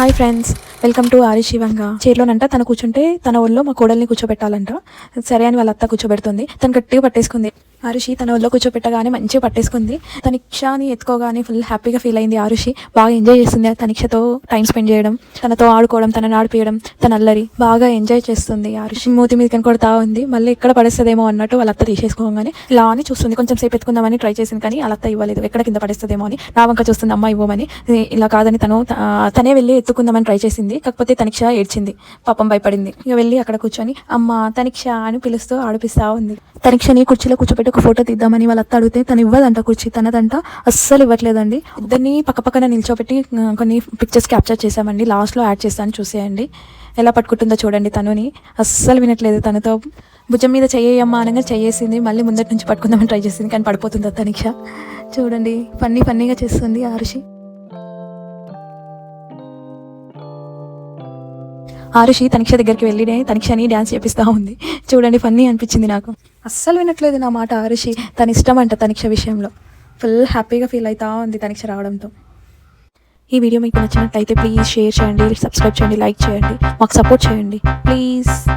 Hi friends. Welcome to ఆరి శివంగా. చైర్లోనంట తను కూర్చుంటే తన ఒళ్ళో మా కోడల్ని కూర్చోబెట్టాలంట. సరే అని వాళ్ళ అత్త కూర్చోబెడుతుంది. తను గట్టిగా పట్టేసుకుంది. ఆరుషి తన ఒళ్ళో కూర్చోపెట్టగానే మంచిగా పట్టేసుకుంది. తనిక్షని ఎత్తుకోగానే ఫుల్ హ్యాపీగా ఫీల్ అయింది ఆరుషి. బాగా ఎంజాయ్ చేస్తుంది తనిక్షతో టైం స్పెండ్ చేయడం తనతో ఆడుకోవడం తనని ఆడిపియడం తన అల్లరి బాగా ఎంజాయ్ చేస్తుంది ఆరుషి. మూతి మీద కనుక ఉంది మళ్ళీ ఎక్కడ పడేస్తుందేమో అన్నట్టు వాళ్ళ అత్త తీసేసుకోగానే ఇలా అని చూస్తుంది. కొంచెం సేపు ఎత్తుకుందామని ట్రై చేసింది కానీ వాళ్ళ అత్త ఇవ్వలేదు. ఎక్కడ కింద పడేస్తుందేమో అని నా వంక చూస్తుంది అమ్మ ఇవ్వమని. ఇలా కాదని తను తనే వెళ్ళి ఎత్తుకుందామని ట్రై చేసింది. కాకపోతే తనిక్ష ఏడ్చింది. పాపం భయపడింది. ఇక వెళ్ళి అక్కడ కూర్చొని అమ్మ తనిక్ష అని పిలుస్తూ ఆడిపిస్తా ఉంది. తనిక్షని కుర్చీలో కూర్చోబెట్టి ఒక ఫోటో తీద్దామని వాళ్ళ అత్త అడిగితే తను ఇవ్వదంట కుర్చీ. తనదంట అస్సలు ఇవ్వట్లేదండి. ఇద్దరిని పక్కపక్కన నిల్చోబెట్టి కొన్ని పిక్చర్స్ క్యాప్చర్ చేశామండి. లాస్ట్లో యాడ్ చేస్తాను చూసేయండి. ఎలా పట్టుకుంటుందో చూడండి తనుని. అస్సలు వినట్లేదు తనతో. భుజం మీద చెయ్యమ్మా అనగా చెయ్యేసింది. మళ్ళీ ముందటి నుంచి పట్టుకుందామని ట్రై చేసింది. కానీ పడిపోతుంది తనిక్ష? చూడండి. ఫన్నీ ఫన్నీగా చేస్తుంది ఆరుషి ఆరుషి తనిక్ష దగ్గరికి వెళ్ళి తనిక్షని డ్యాన్స్ చేపిస్తూ ఉంది. చూడండి ఫన్నీ అనిపించింది నాకు. అస్సలు వినట్లేదు నా మాట ఆరుషి. తన ఇష్టం అంట తనిక్ష విషయంలో. ఫుల్ హ్యాపీగా ఫీల్ అవుతా ఉంది తనిక్ష రావడంతో. ఈ వీడియో మీకు నచ్చినట్లయితే ప్లీజ్ షేర్ చేయండి సబ్స్క్రైబ్ చేయండి లైక్ చేయండి. మాకు సపోర్ట్ చేయండి. ప్లీజ్.